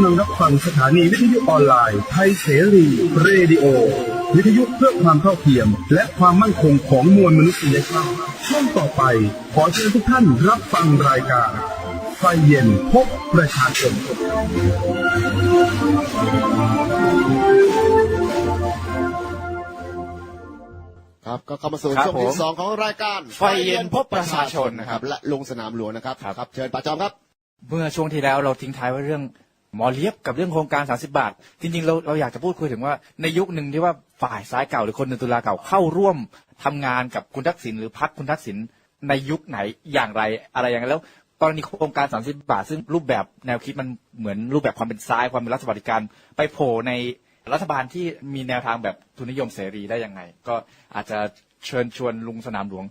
ำลังรับฟังสถานีวิทยุออนไลน์ไทยเสรีเรดิโอ วิทยุเพื่อความเท่าเทียม และความมั่นคงของมวลมนุษยชาติช่วงต่อไป ขอเชิญทุกท่านรับฟังรายการไฟเย็นพบประชาชนครับก็เข้ามาสู่ครับช่วงที่ผมสองของรายการไฟเย็นพบประชาชนนะครับ และลงสนามหลวงนะครับครับ ครับ เชิญประจอมครับ เมื่อช่วงที่แล้วเราทิ้งท้ายไว้เรื่อง หมอเลียบกับเรื่องโครงการ 30 บาท จริงๆ เราเราอยากจะพูดคุยถึงว่าในยุคหนึ่งที่ว่าฝ่ายซ้ายเก่าหรือคนหนึ่งตุลาเก่าเข้าร่วมทำงานกับคุณทักษิณหรือพักคุณทักษิณในยุคไหนอย่างไรอะไรอย่างไรแล้วกรณีโครงการ 30 บาท ซึ่งรูปแบบแนวคิดมันเหมือนรูปแบบความเป็นซ้ายความเป็นรัฐบาลการ ไปโผล่ในรัฐบาลที่มีแนวทางแบบทุนนิยมเสรีได้ยังไง ก็อาจจะเชิญชวนลุงสนามหลวง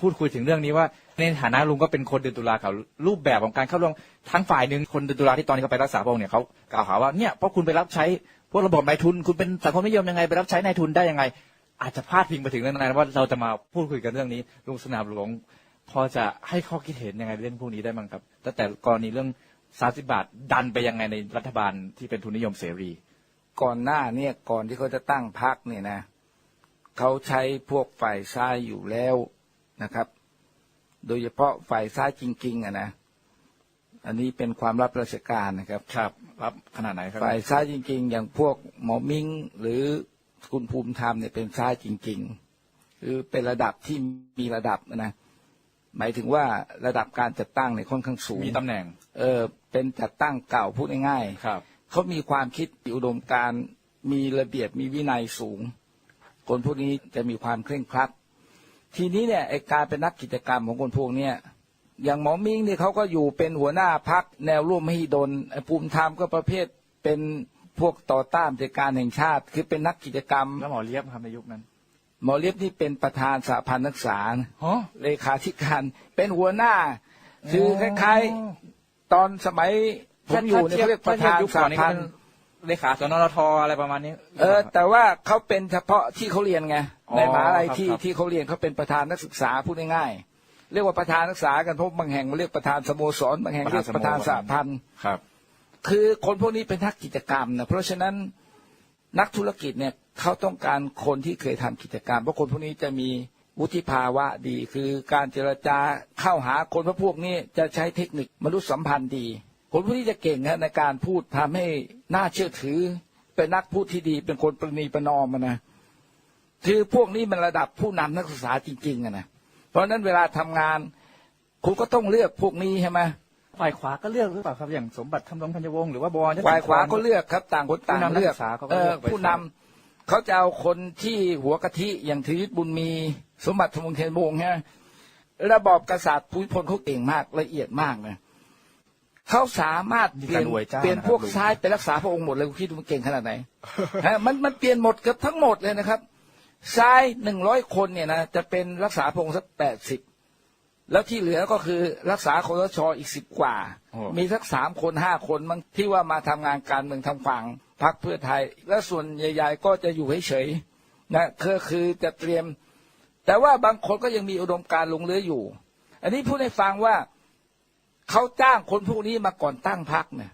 พูดคุยถึงเรื่องนี้ว่า ในฐานะลุงก็เป็นคนเดือนตุลาเขารูปแบบของการเข้าร่วมทั้งฝ่ายหนึ่งคนเดือนตุลาที่ตอนนี้เขาไปรักษาพระองค์เนี่ยเขากล่าวหาว่าเนี่ยเพราะคุณไปรับใช้พวกระบบนายทุนคุณเป็นสังคมนิยมยังไงไปรับใช้นายทุนได้ยังไง อาจจะพลาดพิงไปถึงเรื่องนั้นว่าเราจะมาพูดคุยกันเรื่องนี้ลุงสนามหลวงพอจะให้ข้อคิดเห็นยังไงเรื่องพวกนี้ได้บ้างครับตั้งแต่กรณีเรื่องสาสิบาทดันไปยังไงในรัฐบาลที่เป็นทุนนิยมเสรี ก่อนหน้าเนี่ยก่อนที่เขาจะตั้งพักเนี่ยนะเขาใช้พวกฝ่ายซ้ายอยู่แล้วนะครับ โดยเฉพาะฝ่ายซ้ายจริง ๆอะนะอันนี้เป็นความรับราชการนะครับ ครับ รับขนาดไหนครับฝ่ายซ้ายจริง ๆ อย่างพวกหมอมิงหรือคุณภูมิธรรมเนี่ยเป็นซ้ายจริง ๆ คือเป็นระดับที่มีระดับนะหมายถึงว่าระดับการจัดตั้งเนี่ยค่อนข้างสูงมีตำแหน่ง เออเป็นจัดตั้งเก่าพูดง่ายๆครับเขามีความคิดมีอุดมการณ์มีระเบียบมีวินัยสูง คนพวกนี้จะมีความเคร่งครัด ทีนี้เนี่ยไอการเป็นนักกิจกรรมของคนพวกเนี้ยอย่างหมอมิงเนี่ยเขาก็อยู่เป็นหัวหน้าพักแนวร่วมมหิดลไอภูมิธรรมก็ประเภทเป็นพวกต่อต้านกิจการแห่งชาติ คือเป็นนักกิจกรรม แล้วหมอเลียบครับในยุคนั้น หมอเลียบนี่เป็นประธานสหพันธ์นักศึกษาฮะเลขาธิการ เป็นหัวหน้า คือคล้ายๆ ตอนสมัยผมอยู่เนี่ยเขาเรียกประธานยุคสก่หอนนี้พัก็นเป็นธ์เลขาสนรทอะไรประมาณนี้ เออ แต่ว่าเขาเป็นเฉพาะที่เขาเรียนไงอ๋อ ในมหาลัยครับที่ครับที่เขาเรียนเขาเป็นประธานนักศึกษาพูดง่ายๆเรียกว่าประธานนักศึกษากันเพราะบางแห่งมันเรียกประธานสโมสรบางแห่งเรียกประธานสหพันธ์ครับ คือคนพวกนี้เป็นนักกิจกรรมนะเพราะฉะนั้นนักธุรกิจเนี่ยเขาต้องการคนที่เคยทำกิจกรรม เพราะคนพวกนี้จะมีวุฒิภาวะดี คือการเจรจาเข้าหาคนพวกพวกนี้จะใช้เทคนิคมนุษยสัมพันธ์ดีคนพวกนี้จะเก่งนะในการพูดทำให้น่าเชื่อถือ เป็นนักพูดที่ดีเป็นคนประนีประนอมอะนะ คือพวกนี้มันระดับผู้นำนักศึกษาจริงๆอะนะเพราะฉะนั้นเวลาทำงานคุณก็ต้องเลือกพวกนี้ใช่ไหมฝ่ายขวาก็เลือกหรือเปล่าครับอย่างสมบัติทำรงธัญวงศ์หรือว่าบวรฝ่ายขวาก็เลือกครับ ต่างคนต่างผู้นำนักเลือกศึกษาเขาก็เอเลืออกไปผู้นำเขาจะเอาคนที่หัวกะทิอย่างธีรยุทธบุญมี สมบัติธรรมรงเทนวงศ์ฮะระบอบกษัตริย์ภูมิพลเขาเก่งมากละเอียดมากนะเขาสามารถเปลี่ยนเปลี่ยนพวกซ้ายไปรักษาพระองค์หมดเลยคุณคิดดูมันเก่งขนาดไหนฮะมันมันเปลี่ยนหมดเกือบทั้งหมดเลยนะครับ ซ้ายหนึ่งร้อยคนเนี่ยนะจะเป็นรักษาพระองค์สักแปดสิบแล้วที่เหลือก็คือรักษาคอสชอีกสิบกว่า มีสักสามคนห้าคนมั้งที่ว่ามาทำงานการเมืองทางฝั่งพรรคเพื่อไทย และส่วนใหญ่ๆก็จะอยู่เฉยๆนะคือคือจะเตรียม แต่ว่าบางคนก็ยังมีอุดมการณ์หลงเหลืออยู่ อันนี้พูดให้ฟังว่าเขาจ้างคนพวกนี้มาก่อนตั้งพรรคเนี่ย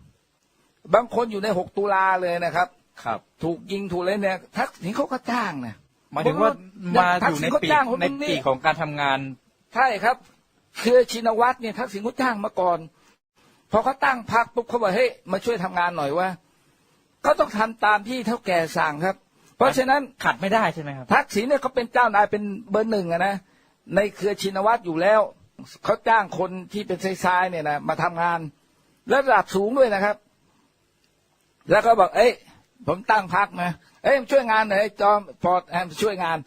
บางคนอยู่ในหกตุลาเลยนะครับ ครับ ถูกยิงถูกอะไรเนี่ยทักษิณเขาก็จ้างนะ หมายถึงว่ามาอยู่ในทักษิณเขาปีกจ้างคนในพวกนี้ปีกของการทำงาน ใช่ครับ คือชินวัตรเนี่ยทักษิณเขาจ้างมาก่อนพอเขาตั้งพรรคปุ๊บเขาบอกเฮ้ยมาช่วยทำงานหน่อยว่าเขาต้องทำตามที่เท่าแก่สั่งครับ เพราะฉะนั้นขัดไม่ได้ใช่ไหมครับทักษิณเนี่ยเขาเป็นเจ้านายเป็นเบอร์หนึ่งอะนะในเครือชินวัตรอยู่แล้วเขาจ้างคนที่เป็นซ้ายๆเนี่ยนะมาทำงาน และระดับสูงด้วยนะครับ แล้วก็บอก เอ้ยผมตั้งพักนะ เอ้ยมาช่วยงานหน่อยไอ้จอมฟอร์ดแอมช่วยงาน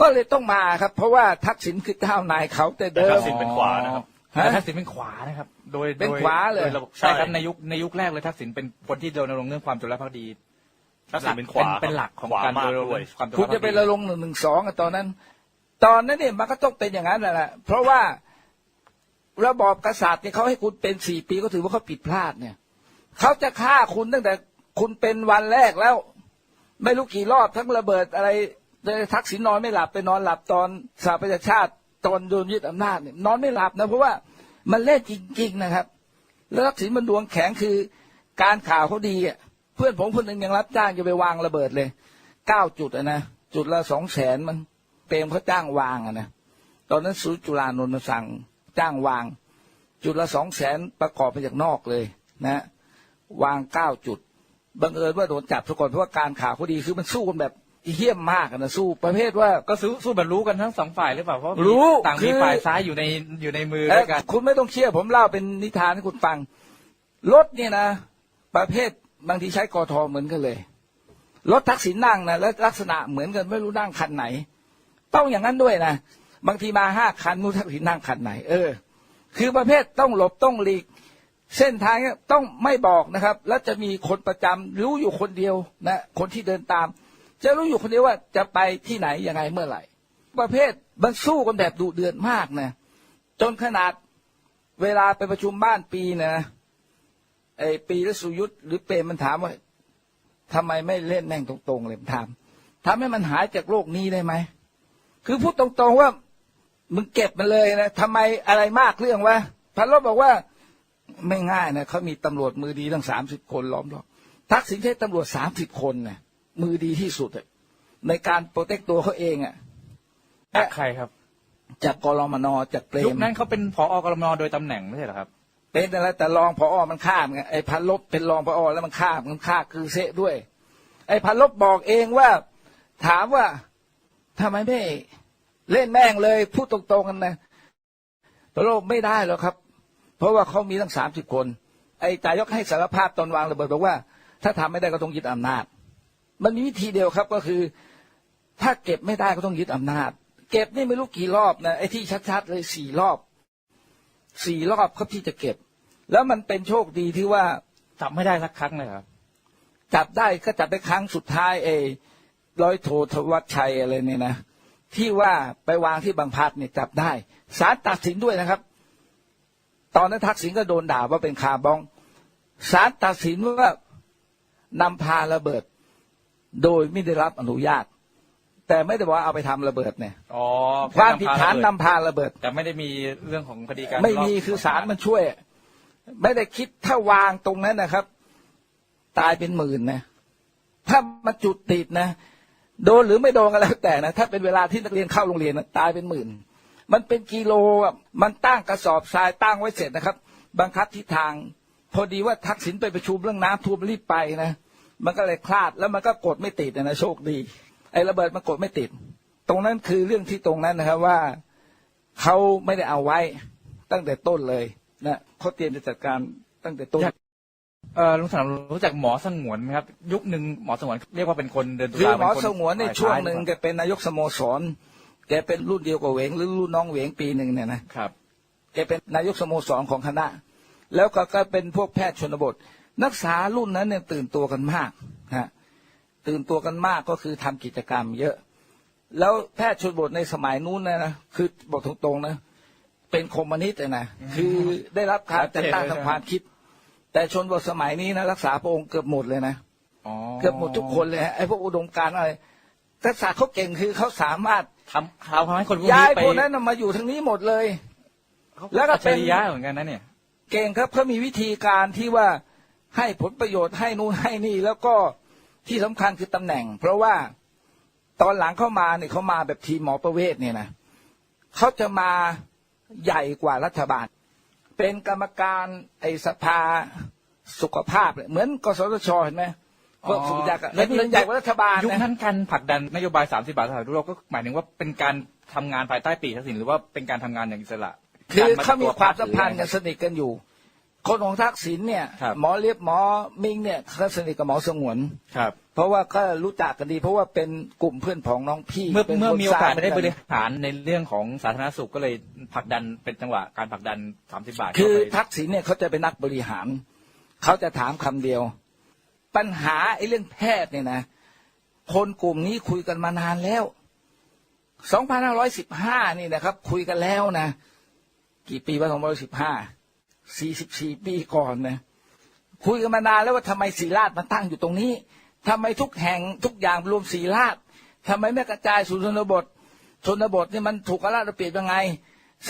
ก็เลยต้องมาครับ เพราะว่าทักษิณคือเจ้านายเขาแต่เดิมทักษิณเป็นขวานะครับ ฮะแต่ทักษิณเป็นขวานะครับ โดยเป็นโดยขวาเลย โดระบบใช่ครับในยุคในยุคแรกเลยทักษิณเป็นคนที่เดินรงค์เรื่องความจงรักภักดีทักษิณเป็นขวาเป็นหลักของขวาการมากเดินรงค์ด้วยเรื่องความจงรักคุณภักดี จะไประลงหนึ่งหนึ่งสองตอนนั้น ตอนนั้นเนี่ยมันก็ต้องเป็นอย่างนั้นแหละ เพราะว่าระบอบกษัตริย์เนี่ยเขาให้คุณเป็นสี่ปีก็ถือว่าเขาผิดพลาดเนี่ยเขาจะฆ่าคุณตั้งแต่คุณเป็นวันแรกแล้ว ไม่รู้กี่รอบทั้งระเบิดอะไรทักษิณนอนไม่หลับไปนอนหลับตอนสหประชาชาติตอนโดนยึดอำนาจเนี่ยนอนไม่หลับนะเพราะว่ามันเล่นจริง ๆ นะครับ แล้วทักษิณมันดวงแข็งคือการข่าวเขาดีอะเพื่อนผมคนหนึ่งยังรับจ้างจะไปวางระเบิดเลยเก้าจุดอะนะจุดละสองแสนมันเปรมเขาจ้างวางอะนะตอนนั้นสุจุฬานนท์สั่งจ้างวาง จุดละสองแสนประกอบมาจากนอกเลยนะ วางเก้าจุด บังเอิญว่าโดนจับซะก่อนเพราะว่าการข่าวเขาดีคือมันสู้กันแบบเหี้ยมมากอะนะสู้ประเภทว่า ก็สู้สู้แบบรู้กันทั้งสองฝ่ายหรือเปล่าเพราะมีรู้ต่างคืมีอ ฝ่ายซ้ายอยู่ในอยู่ในมือเอ้ด้ยวยกันคุณไม่ต้องเชื่อผมเล่าเป็นนิทานให้คุณฟัง รถเนี่ยนะ ประเภทบางทีใช้กอทอเหมือนกันเลย รถทักษิณนั่งนะและลักษณะเหมือนกันไม่รู้นั่งคันไหน ต้องอย่างนั้นด้วยนะ บางทีมาห้าคันนู้ทักษิณนั่งคันไหน เออ คือประเภทต้องหลบต้องหลีก เส้นทางเนี่ยต้องไม่บอกนะครับ แล้วจะมีคนประจำรู้อยู่คนเดียวนะคนที่เดินตาม จะรู้อยู่คนเดียวว่าจะไปที่ไหนยังไงเมื่อไหร่ ประเภทมันสู้กันแบบดุเดือดมากนะจนขนาดเวลาไปประชุมบ้านปีนะไอปีและสุยุทธหรือเปรมมันถามว่าทำไมไม่เล่นแม่งตรงๆเลยมันถามทำให้มันหายจากโลกนี้ได้ไหมคือพูดตรงๆว่ามึงเก็บมันเลยนะทำไมอะไรมากเรื่องวะพันลบบอกว่า ไม่ง่ายนะเขามีตำรวจมือดีตั้งสามสิบคนล้อมรอบทักษิณใช้ตำรวจสามสิบคนนะมือดีที่สุดอะในการโปรเทคตัวเขาเองอะจากใครครับ จากกรมนจากเปรยุคมนั้นเขาเป็นผอกรมนโดยตำแหน่งไม่ใช่เหรอครับ เป็นอะไรแต่รองพอมันฆ่ามันไงไอ้พันลบเป็นรองพอแล้วมันฆ่ามันฆ่าคือเซะด้วย ไอ้พันลบบอกเองว่า ถามว่าทำไมไม่เล่นแม่งเลยพูดตรงๆกันนะพันลบไม่ได้หรอกครับ เพราะว่าเขามีตั้งสามสิบคน ไอ้จ่ายกให้สารภาพตอนวางระเบิดบอกว่า ถ้าทำไม่ได้ก็ต้องยึดอำนาจ มันมีวิธีเดียวครับก็คือ ถ้าเก็บไม่ได้ก็ต้องยึดอำนาจ เก็บนี่ไม่รู้กี่รอบนะไอ้ที่ชัดๆเลยสี่รอบสี่รอบครับที่จะเก็บ แล้วมันเป็นโชคดีที่ว่าจับไม่ได้สักครั้งเลยครับจับได้ก็จับได้ครั้งสุดท้ายเอร้อยโทธวัชชัยอะไรเนี่ยนะที่ว่าไปวางที่บางพัดเนี่ยจับได้ศาลตัดสินด้วยนะครับ ตอนนั้นทักษิณก็โดนด่าว่าเป็นคาร์บองศาลตัดสินว่านำพาระเบิด โดยไม่ได้รับอนุญาต แต่ไม่ได้บอกว่าเอาไปทำระเบิดเนี่ยอ๋อความผิดฐานนำพาระเบิด แต่ไม่ได้มีเรื่องของคดีการไม่มีรบคือศาลมันช่วย ไม่ได้คิดถ้าวางตรงนั้นนะครับ ตายเป็นหมื่นนะ ถ้ามาจุดติดนะ โดนหรือไม่โดนก็แล้วแต่นะ ถ้าเป็นเวลาที่นักเรียนเข้าโรงเรียนนะตายเป็นหมื่น มันเป็นกิโลอะมันตั้งกระสอบทรายตั้งไว้เสร็จนะครับ บังคับทิศทาง พอดีว่าทักษิณไปประชุมเรื่องน้ำท่วมรีบไปนะมันก็เลยคลาดแล้วมันก็กดไม่ติดนะนะโชคดี ไอ้ระเบิดมันกดไม่ติด ตรงนั้นคือเรื่องที่ตรงนั้นนะครับว่าเขาไม่ได้เอาไว้ตั้งแต่ต้นเลยนะเขาเตรียมจะจัดการตั้งแต่ต้นเออลุงสนามรู้จักหมอสงวนไหมครับ ยุคหนึ่งหมอสงวนเรียกว่าเป็นคนเดินตุคือลาหมอเป็คสงวนในฝ่ายช่วงซ้ายหนึ่งรือแกเปล่าเป็นนายกสโมสร แกเป็นรุ่นเดียวกับเหวงหรือรุ่นน้องเหวงปีหนึ่งเนี่ยนะครับ แกเป็นนายกสโมสรของคณะ แล้วก็ก็เป็นพวกแพทย์ชนบท นักศึกษารุ่นนั้นเนี่ยตื่นตัวกันมากฮะตื่นตัวกันมากก็คือทำกิจกรรมเยอะ แล้วแพทย์ชนบทในสมัยนู้นนะนะคือบอกตรงๆนะเป็นคอมมิวนิสต์อะนะคือได้รับการแต่งตั้งทางความคิด แต่ชนบทสมัยนี้นะรักษาพระองค์เกือบหมดเลยนะอ๋อเกือบหมดทุกคนเลยฮะไอ้พวกอุดมการณ์อะไรทักษะเขาเก่งคือเขาสามารถ ทำเขาทำให้คนพวกย้านี้ยไปพวกนั้นน่ะมาอยู่ทางนี้หมดเลยเขาแล้วก็อัจเป็นฉริยะเหมือนกันนะเนี่ย เก่งครับเขามีวิธีการที่ว่าให้ผลประโยชน์ให้นู่นให้นี่ แล้วก็ที่สำคัญคือตำแหน่ง เพราะว่าตอนหลังเข้ามาเนี่ยเขามาแบบทีมหมอประเวศเนี่ยนะเขาจะมาใหญ่กว่ารัฐบาล เป็นกรรมการไอสภาสุขภาพเนี่ยเหมือนกสทชเห็นไหม พวกสุขจักรเป็นเป็นใหญ่กว่ารัฐบาลยุคนะ นั้นการผลักดันนโยบาย 30 บาทสถานทุเราก็หมายถึงว่าเป็นการทำงานภายใต้ปีกทักษิณหรือว่าเป็นการทำงานอย่างอิสระคือการเขามีตัวความพรสัมพันธ์กันสนิทกันอยู่ คนของทักษิณเนี่ยครับหมอเลียบหมอมิงเนี่ยเขาสนิทกับหมอสงวน ครับ เพราะว่าก็รู้จักกันดี เพราะว่าเป็นกลุ่มเพื่อนของน้องพี่เมื่อป็นเมื่อคนมีโอกาสร้งไม่ได้บริกันหารในเรื่องของสาธารณสุขก็เลยผลักดันเป็นจังหวะการผลักดัน 30 บาทคือเข้าไป ทักษิณเนี่ยเขาจะเป็นนักบริหาร เขาจะถามคำเดียว ปัญหาไอ้เรื่องแพทย์เนี่ยนะ คนกลุ่มนี้คุยกันมานานแล้ว 2515 นี่นะครับ คุยกันแล้วนะ กี่ปีว่า2515 44 ปีก่อนนะ คุยกันมานานแล้วว่าทำไมศีราชมาตั้งอยู่ตรงนี้ทำไมทุกแห่งทุกอย่างรวมศีราชทำไมไม่กระจายสู่ชนบทชนบทนี่มันถูกกระลาดระเปรียบยังไง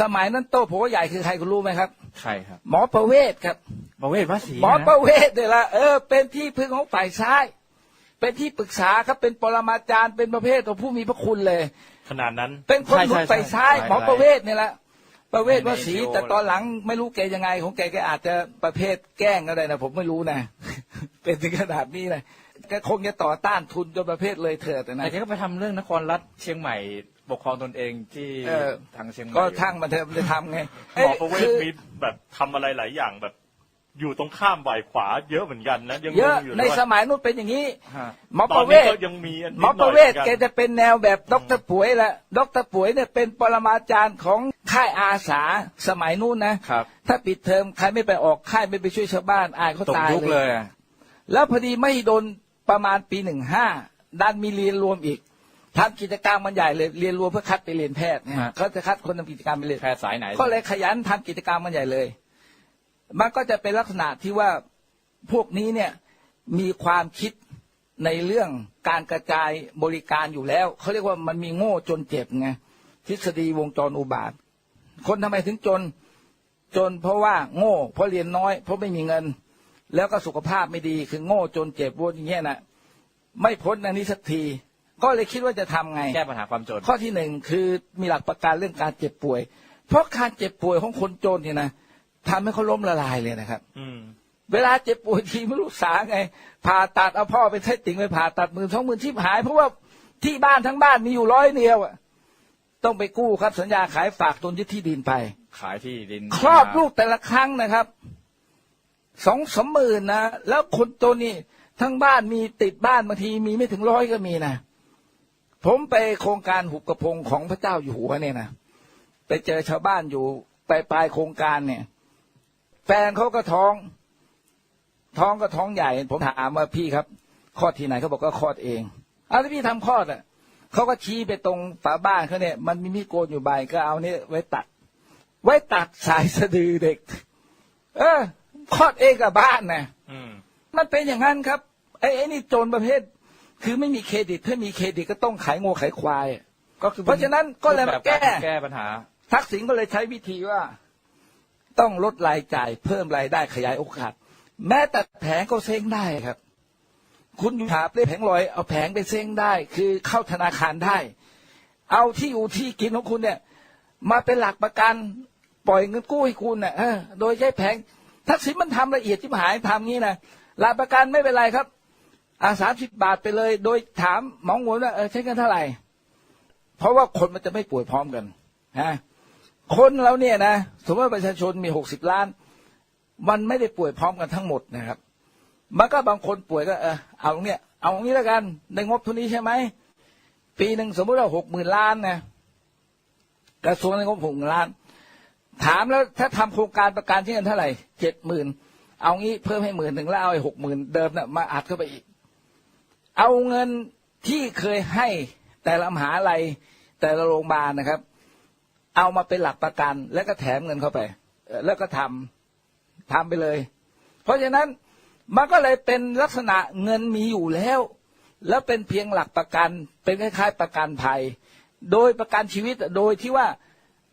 สมัยนั้นโต้โผใหญ่คือใครคุณรู้ไหมครับใช่ครับ หมอประเวศครับหมประเวศวสีหมอนะประเวศเนี่ยละเออเป็นที่พึ่งของฝ่ายซ้าย เป็นที่ปรึกษาครับเป็นปรมาจารย์เป็นประเภทตัวผู้มีพระคุณเลย ขนาดนั้น เป็นคนหนุนฝ่ายซ้ายใช่หมอประเวศเนี่ยแหละประเวศวสีใน NGO แต่ตอนหลังไม่รู้แกยังไง ของแกแกอาจจะประเภทแกล้งก็ได้นะผมไม่รู้นะ เป็นถึงขนาดนี้เลยแกคงจะต่อต้านทุนจนประเภทเลยเถิดนะแต่แกก็ไปทำเรื่องนครรัฐเชียงใหม่ ปกครองตนเองที่เออ ทางเชียงใหม่ก็ทั้งมันเถอะมันจะทำไงหมอประเวศคือมีแบบทำอะไรหลายอย่างแบบ อยู่ตรงข้ามฝ่ายขวา เยอะเหมือนกันนะยังงเยอะงอยู่ในเลยสว่ามัยนู้นเป็นอย่างนี้ ฮะ หมอตปอนระเวนี้ศ ก็ยังมีอันหมอนิดหปน่ระอยเวศหมือนแกนจะเป็นแนวแบบดรป่วยแหละดรป่วยเนี่ยเป็นปรมาจารย์ของค่ายอาสาสมัยนู้นนะครับ ถ้าปิดเทอมใครไม่ไปออกค่ายไม่ไปช่วยชาวบ้านอายเขาตกตายยุคเลเลยย อะแล้วพอดีไม่โดนประมาณปีหนึ่งห้าดันมีเรียนรวมอีก ทำกิจกรรมมันใหญ่เลยเรียนรวมเพื่อคัดไปเรียนแพทย์เนี่ยเขาจะคัดคนทำกิจกรรมไปเรียนแพทย์สายไหน ก็เลยขยันทำกิจกรรมมันใหญ่เลย มันก็จะเป็นลักษณะที่ว่าพวกนี้เนี่ยมีความคิดในเรื่องการกระจายบริการอยู่แล้ว เขาเรียกว่ามันมีโง่จนเจ็บไงทฤษฎีวงจรอุบาท คนทำไมถึงจน จนเพราะว่าโง่ เพราะเรียนน้อย เพราะไม่มีเงิน แล้วก็สุขภาพไม่ดีคือโง่จนเจ็บวนอย่างเงี้ยนะไม่พ้นอันนี้สักที ก็เลยคิดว่าจะทำไงแก้ปัญหาความจน ข้อที่หนึ่งคือมีหลักประกันเรื่องการเจ็บป่วย เพราะการเจ็บป่วยของคนจนเนี่ยนะทำให้เขาล้มละลายเลยนะครับ อืมเวลาเจ็บป่วยทีไม่รู้สาไง ผ่าตัดเอาพ่อไปใช้ติ่งไปผ่าตัดหมื่นสองหมื่นชิบหาย เพราะว่าที่บ้านทั้งบ้านมีอยู่ร้อยเดียวอะต้องไปกู้ครับสัญญาขายฝากตนยึดที่ดินไป ขายที่ดิน ครอบลูกแต่ละครั้งนะครับสองสามหมื่นนะแล้วคนจนนี่ทั้งบ้านมีติดบ้านบางทีมีไม่ถึงร้อยก็มีนะ ผมไปโครงการหุบกระพงของพระเจ้าอยู่หัวเนี่ยนะไปเจอชาวบ้านอยู่ปลายปลายโครงการเนี่ย แฟนเขาก็ท้อง ท้องก็ท้องใหญ่ ผมถามว่าพี่ครับคลอดที่ไหนเขาบอกก็คลอดเองอ้าวแล้วพี่ทำคลอดอะเขาก็ชี้ไปตรงฝาบ้านเขาเนี่ย มันมีมีดโกนอยู่ใบก็เอาเนี่ยไว้ตัด ไว้ตัดสายสะดือเด็ก เออคลอดเองกับบ้านนะอืมมันเป็นอย่างนั้นครับไอ้ไอ้นี่โจรประเภท คือไม่มีเครดิตถ้ามีเครดิตก็ต้องขายงูขายควาย ก็คือเพราะฉะนั้นก็เลยมาแก้ แก้ปัญหา ทักษิณก็เลยใช้วิธีว่า ต้องลดรายจ่าย เพิ่มรายได้ขยายโอกาส แม้แต่แผงก็เซ้งได้ครับ คุณอยู่หาเล่แผงลอยเอาแผงไปเซ้งได้ คือเข้าธนาคารได้ เอาที่อยู่ที่กินของคุณเนี่ย มาเป็นหลักประกันปล่อยเงินกู้ให้คุณเน่ะเออโดยใช้แผงทักษิณมันทำละเอียดที่หายทำงี้นะหลักประกันไม่เป็นไรครับ อาสามสิบบาทไปเลย โดยถามหมองวนว่าเออใช้เงินเท่าไหร่ เพราะว่าคนมันจะไม่ป่วยพร้อมกันฮะคนเราเนี่ยนะสมมติประชาชนมีหกสิบล้าน มันไม่ได้ป่วยพร้อมกันทั้งหมดนะครับ มันก็บางคนป่วยก็เออเอาเนี่ยเอางี้แล้วกันในงบทุนนี้ใช่ไหมปีหนึ่งสมมติว่าหกหมื่นล้านนะกระทรวงในงบหกหมื่นล้าน ถามแล้วถ้าทำโครงการประกันที่เงินเท่าไหร่เจ็ดหมื่นเอางี้เพิ่มให้หมื่นหนึ่งแล้วเอาไอ้หกหมื่นเดิมน่ะมาอัดเข้าไปอีก เอาเงินที่เคยให้แต่ละมหาลัยแต่ละโรงพยาบาลนะครับ เอามาเป็นหลักประกัน แล้วก็แถมเงินเข้าไป แล้วก็ทำทำไปเลย เพราะฉะนั้นมันก็เลยเป็นลักษณะเงินมีอยู่แล้ว แล้วเป็นเพียงหลักประกัน เป็นคล้ายๆ ประกันภัย โดยประกันชีวิตโดยที่ว่า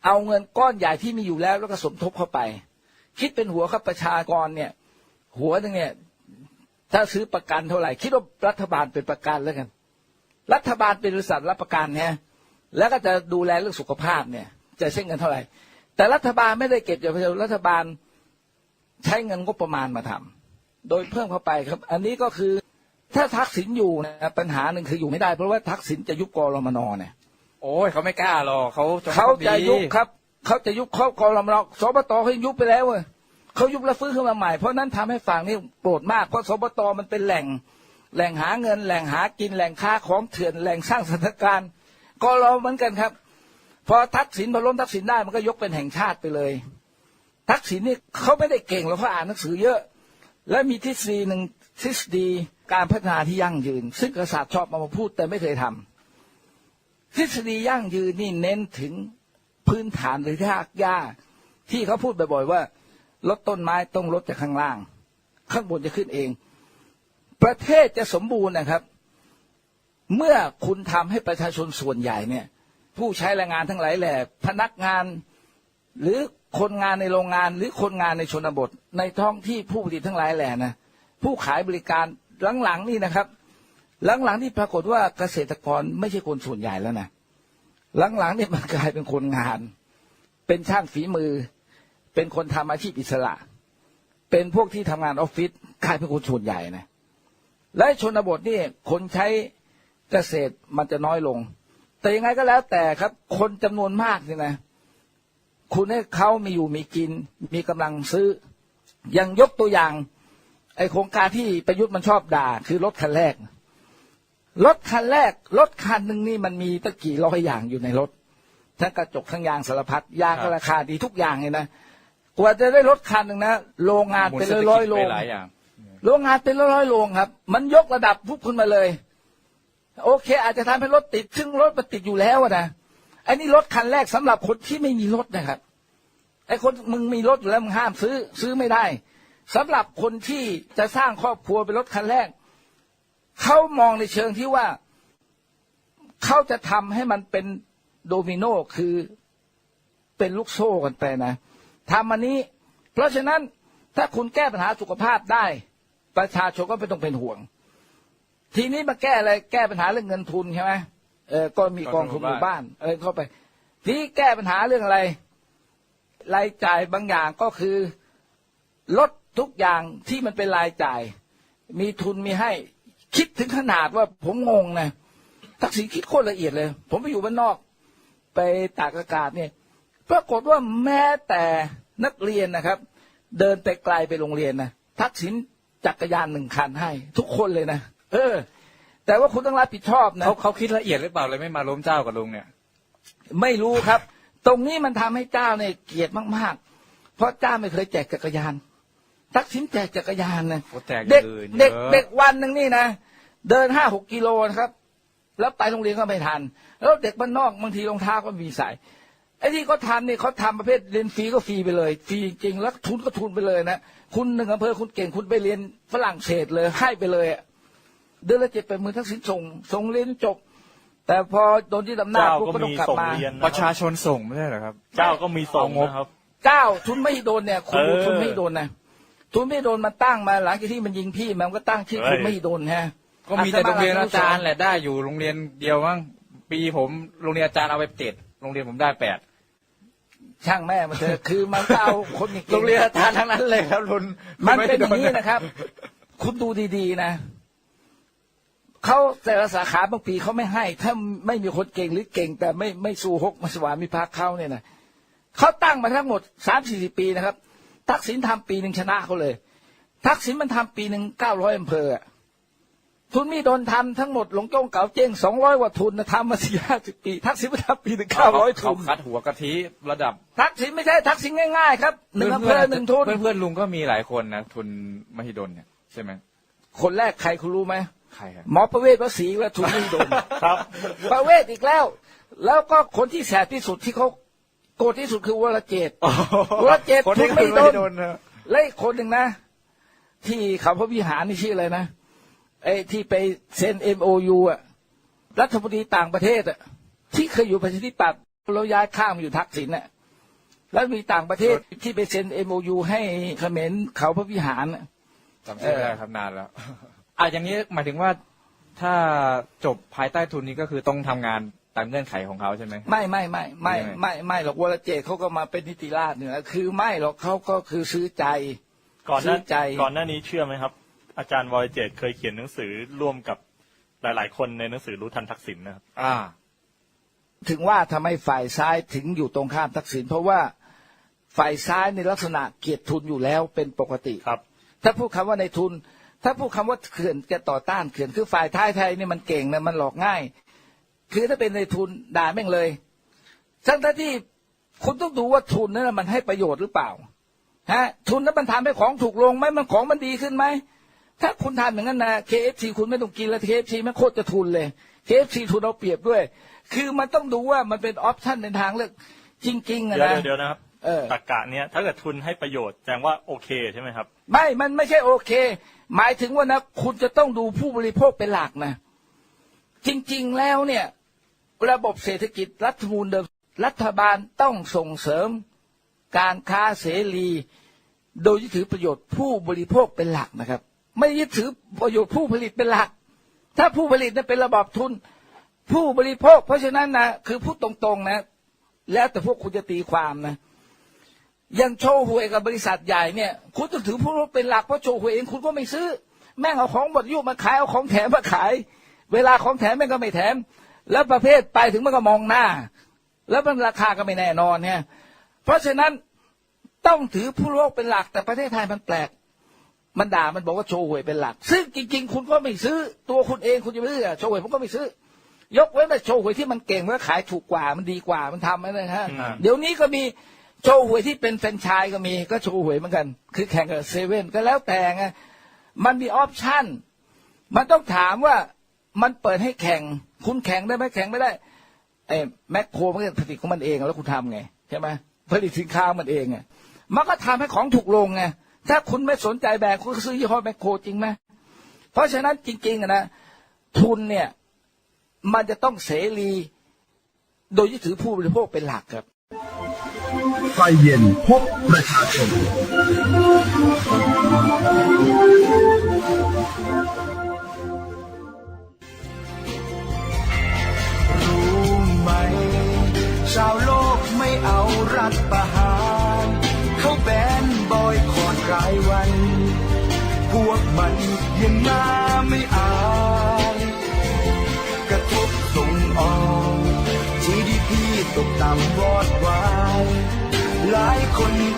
เอาเงินก้อนใหญ่ที่มีอยู่แล้วแล้วก็สมทบเข้าไป คิดเป็นหัวครับประชากรเนี่ย หัวหนึงเนี่ย ถ้าซื้อประกันเท่าไหร่ คิดว่ารัฐบาลเป็นประกันแล้วกัน รัฐบาลเป็นบริษัทรับประกันเนี่ยแล้วก็จะดูแลเรื่องสุขภาพเนี่ย จะใช้เงินเท่าไหร่ แต่รัฐบาลไม่ได้เก็บจากประชาชนรัฐบาลใช้เงินงบประมาณมาทำโดยเพิ่มเข้าไปครับ อันนี้ก็คือถ้าทักษิณอยู่นะปัญหาหนึ่งคืออยู่ไม่ได้ เพราะว่าทักษิณจะยุบกรมนเนี่ยโอ้ยเขาไม่กล้าหรอกเขาเขาจะดียุบครับ เขาจะยุบครอบกรมนสบตเขายุบไปแล้วเว้ย เขายุบแล้วฟื้นขึ้นมาใหม่ เพราะนั้นทำให้ฝั่งนี้โกรธมาก เพราะสบตมันเป็นแหล่ง แหล่งหาเงิน แหล่งหากิน แหล่งค้าของเถื่อน แหล่งสร้างสถานการณ์ ก็ราเหมือนกันครับ พอทักษิณพอล้มทักษิณได้มันก็ยกเป็นแห่งชาติไปเลย ทักษิณนี่เขาไม่ได้เก่งหรอกเขาอ่านหนังสือเยอะ และมีทฤษฎีหนึ่งทฤษฎีการพัฒนาที่ยั่งยืน ซึ่งกษัตริย์ชอบเอามาพูดแต่ไม่เคยทำทฤษฎียั่งยืนนี่เน้นถึงพื้นฐานหรือรากหญ้าที่เขาพูดบ่อยๆว่า ลดต้นไม้ต้องลดจากข้างล่าง ข้างบนจะขึ้นเอง ประเทศจะสมบูรณ์นะครับ เมื่อคุณทำให้ประชาชนส่วนใหญ่เนี่ย ผู้ใช้แรงงานทั้งหลายแหล่พนักงานหรือคนงานในโรงงานหรือคนงานในชนบท ในท้องที่ผู้ผลิตทั้งหลายแหล่นะผู้ขายบริการหลังๆนี่นะครับ หลังๆนี่ปรากฏว่าเกษตรกรไม่ใช่คนส่วนใหญ่แล้วนะหลังๆนี่มันกลายเป็นคนงาน เป็นช่างฝีมือ เป็นคนทำอาชีพอิสระ เป็นพวกที่ทำงานออฟฟิศกลายเป็นคนส่วนใหญ่นะและชนบทนี่คนใช้เกษตรมันจะน้อยลง แต่ยังไงก็แล้วแต่ครับ คนจำนวนมากเนี่ยนะ คุณให้เขามีอยู่มีกิน มีกำลังซื้ออย่างยกตัวอย่าง ไอโครงการที่ประยุทธ์มันชอบด่า คือรถคันแรกรถคันแรกรถคันหนึ่งนี่มันมีตั้งกี่ร้อยอย่างอยู่ในรถทั้งกระจกทั้งยางสารพัดยางก็ราคาดีทุกอย่างเลยนะ กว่าจะได้รถคันหนึ่งนะโรงงานหมุนเป็นเศรษฐร้กิอยจๆโรไปงหลายอย่าง โรงงานเป็นร้อยๆโรงครับ มันยกระดับพวกคุณมาเลย โอเค อาจจะทำให้รถติดซึ่งรถมันติดอยู่แล้วอะนะไอ้นี่รถคันแรกสำหรับคนที่ไม่มีรถนะครับไอ้คนมึงมีรถอยู่แล้วมึงห้ามซื้อ ซื้อไม่ได้สำหรับคนที่จะสร้างครอบครัวเป็นรถคันแรกเขามองในเชิงที่ว่าเขาจะทำให้มันเป็นโดมิโนคือเป็นลูกโซ่กันไปนะ ทำอันนี้ เพราะฉะนั้นถ้าคุณแก้ปัญหาสุขภาพได้ ประชาชนก็ไม่ต้องเป็นห่วง ทีนี้มาแก้อะไรแก้ปัญหาเรื่องเงินทุนใช่ไหมเออก็มีกองทุนหมู่บ้านเออเข้าไปทีนี้แก้ปัญหาเรื่องอะไรรายจ่ายบางอย่างก็คือลดทุกอย่างที่มันเป็นรายจ่าย มีทุนมีให้ คิดถึงขนาดว่าผมงงนะทักษิณคิดโคตรละเอียดเลย ผมไปอยู่บ้านนอก ไปตากอากาศเนี่ยปรากฏว่าแม้แต่ นักเรียนนะครับ เดินแต่ไกลไปโรงเรียนนะทักษิณจักรยานหนึ่งคันให้ ทุกคนเลยนะเออ แต่ว่าคุณต้องรับผิดชอบนะเขาเขาคิดละเอียดหรือเปล่าเลยไม่มาล้มเจ้ากับลุงเนี่ย ไม่รู้ครับ ตรงนี้มันทำให้เจ้าเนี่ยเกลียดมากๆ เพราะเจ้าไม่เคยแจกจักรยาน ทักษิณแจกจักรยานนะโอ้แจกเด็กอื่นเด็กเยอะเด็กวันหนึ่งนี่นะเดินห้าหกกิโลนะครับ แล้วไปโรงเรียนก็ไม่ทัน แล้วเด็กบ้านนอกบางทีรองเท้าก็มีใส่ ไอ้ที่เขาทำนี่เขาทำประเภทเรียนฟรีก็ฟรีไปเลยฟรีจริงๆแล้วทุนก็ทุนไปเลยนะคุณหนึ่งอำเภอคุณเก่งคุณไปเรียนฝรั่งเศสเลยให้ไปเลยอะเดือนละเจ็ดแปดหมื่นทักษิณส่งส่งเรียนจบ แต่พอโดนที่ดำนาจเจ้าปุ๊บก็ก็ต้องมีกลับส่งมาเรียนนะประคชารับชนส่งไม่ใช่เหรอครับ เจ้าก็มีส่งเอางบนะครับ เจ้าทุนไม่โดนเนี่ย คุณดูเออ ทุนไม่โดนนะทุนไม่โดนมันตั้งมาหลังจากที่มันยิงพี่มันก็ตั้งชื่อเฮ้ยทุนไม่โดนฮะ ก็มีแต่โรงเรียนอาจารย์แหละได้อยู่โรงเรียนเดียวมั้งปีผมโรงเรียนอาจารย์เอาไปเจ็ดโรงเรียนผมได้แปด ช่างแม่มันเถอะคือมันก็เอาคนเก่งๆโรงเรียนอาจารย์ทั้งนั้นเลยครับลุนมันเป็นอย่างนี้นะครับ คุณดูดีๆนะเขาแต่ละสาขาบางปีเขาไม่ให้ ถ้าไม่มีคนเก่งหรือเก่ง แต่ไม่ไม่สู้ฮกมาสวามิภักดิ์เขาเนี่ยนะเขาตั้งมาทั้งหมดสามสี่สิบปีนะครับ ทักษิณทำปีหนึ่งชนะเขาเลย ทักษิณมันทำปีหนึ่งเก้าร้อยอำเภออะ ทุนมีโดนทำทั้งหมดหลงจ้องเก่าเจ้งสองร้อยกว่าทุนนะทำมาสี่ห้าสิบปีทักษิณมาทำปีหนึ่งเก้าร้อยทุเขานคัดหัวกะทิระดับ ทักษิณไม่ใช่ทักษิณง่ายๆครับหนึ่งอำเภอหนึ่งทุน เพื่อนเพื่อนๆลุงก็มีหลายคนนะทุนมหิดลเนี่ยใช่ไหมคนแรกใครคุณรู้ไหมใครครับหมอประเวศวสีว่าทุนไม่โดนครับ ประเวศอีกแล้ว แล้วก็คนที่แสบที่สุดที่เขาโกรธที่สุดคือวรเจตน์วรเจตน์คนที่ทุนไม่โดนไม่โดนนะและอีกคนหนึ่งนะ ที่เขาพระวิหารนี่ชื่ออะไรนะ ไอ้ที่ไปเซ็นเอ็มโอยูอะรัฐมนตรีต่างประเทศอะที่เคยอยู่ประชาธิปัตย์แล้วย้ายข้ามมาอยู่ทักษิณน่ะแล้วมีต่างประเทศที่ไปเซ็นเอ็มโอยูให้เขมรเขาพระวิหารน่ะ จำชื่อไม่ได้ครับนานแล้ว อะอย่างนี้หมายถึงว่าถ้าจบภายใต้ทุนนี้ก็คือต้องทำงานตามเงื่อนไขของเขาใช่ไหม ไม่ไม่ไม่ไม่ยังไงไม่ไม่หรอกวรเจตน์เขาก็มาเป็นนิติราชเนี่ยคือไม่หรอกเขาก็คือซื้อใจ ก่อนหน้าซื้อใจ ก่อนหน้านี้เชื่อไหมครับ อาจารย์วรเจตน์เคยเขียนหนังสือร่วมกับหลาย ๆ คนในหนังสือรู้ทันทักษิณนะครับ อ่า ถึงว่าทำไมฝ่ายซ้ายถึงอยู่ตรงข้ามทักษิณเพราะว่าฝ่ายซ้ายในลักษณะเกียรติทุนอยู่แล้วเป็นปกติครับ ถ้าพูดคำว่าในทุน ถ้าพูดคำว่าเขื่อนจะต่อต้านเขื่อนคือฝ่ายท้ายไทยนี่มันเก่งนะมันหลอกง่าย คือถ้าเป็นในทุนด่าแม่งเลยทั้งที่คุณต้องดูว่าทุนนั้นนะมันให้ประโยชน์หรือเปล่าฮะทุนนั้นมันทำให้ของถูกลงไหมมันของมันดีขึ้นไหม ถ้าคุณทำอย่างนั้นนะ KFC คุณไม่ต้องกินแล้ว KFC มันโคตรจะทุนเลย KFC ทุนเอาเปรียบด้วย คือมันต้องดูว่ามันเป็นออปชั่นในทางเลือกจริงๆอะเดี๋ยวนะเดี๋ยวนะครับเออตรกกะเนี้ยถ้าเกิดทุนให้ประโยชน์แสดงว่าโอเคใช่ไหมครับ ไม่ มันไม่ใช่โอเค หมายถึงว่านะคุณจะต้องดูผู้บริโภคเป็นหลักนะ จริงๆแล้วเนี่ยระบบเศรษฐกิจรัฐธรรมนูลเดิมรัฐบาลต้องส่งเสริมการค้าเสรี โดยยึดถือประโยชน์ผู้บริโภคเป็นหลักนะครับ ไม่ยึดถือประโยชน์ผู้ผลิตเป็นหลัก ถ้าผู้ผลิตนั้นเป็นระบอบทุน ผู้บริโภค เพราะฉะนั้นนะคือพูดตรงๆนะ แล้วแต่พวกคุณจะตีความนะอยังโชว์หวยกับบริษัทใหญ่เนี่ย คุณต้องถือผู้ริโภคเป็นหลักเพราะโชว์หวยเองคุณก็ไม่ซื้อ แม่งเอาของหมดยุมาขายเอาของแถมมาขาย เวลาของแถมแม่งก็ไม่แถม แล้วประเภทไปถึงมันก็มองหน้า แล้วมันราคาก็ไม่แน่นอนเนี่ยเพราะฉะนั้นต้องถือผู้ริโภคเป็นหลักแต่ประเทศไทยมันแปลก มันด่ามันบอกว่าโชว์หวยเป็นหลัก ซึ่งจริง ๆ คุณก็ไม่ซื้อตัวคุณเองคุณจะไม่ซื้ออะโชว์หวยผมก็ไม่ซื้อ ยกเว้นแต่โชว์หวยที่มันเก่งแล้วขายถูกกว่ามันดีกว่ามันทำนะฮะอืมเดี๋ยวนี้ก็มีโชว์หวยที่เป็นแฟรนไชส์ก็มีก็โชว์หวยเหมือนกัน คือแข่งกับเซเว่นก็แล้วแต่ไงมันมีออปชั่น มันต้องถามว่ามันเปิดให้แข่ง คุณแข่งได้ไหมแข่งไม่ได้ไอ้แมคโครมันก็ผลิตของมันเองแล้วคุณทำไงใช่ไหมผลิตสินค้ามันเองไงมันก็ทำให้ของถูกลงไง ถ้าคุณไม่สนใจแบรนด์คุณก็ซื้อยี่ห้อแมคโครจริงไหมเพราะฉะนั้นจริงๆนะทุนเนี่ยมันจะต้องเสรี โดยยึดถือผู้บริโภคเป็นหลักครับ ไฟเย็นพบประชาชน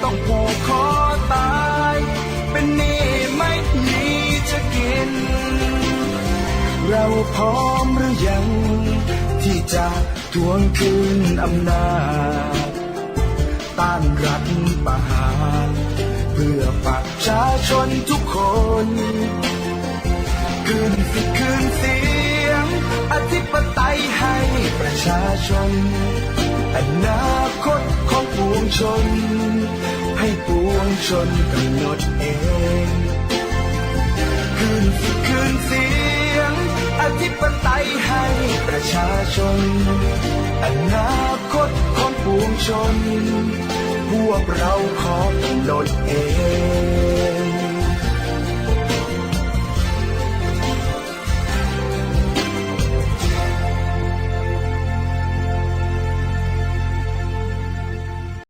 ต้องผูกคอตาย เป็นหนี้ไม่มีจะกิน เราพร้อมหรือยัง ที่จะทวงคืนอำนาจ ต้านรัฐประหารเพื่อประชาชนทุกคนคืนสิคืนเสียง อธิปไตยให้ประชาชน อนาคตของปวงชน ให้ปวงชนกำหนดเองคืนสิคืนเสียง อธิปไตยให้ประชาชน อนาคตของปวงชน พวกเราขอกำหนดเอง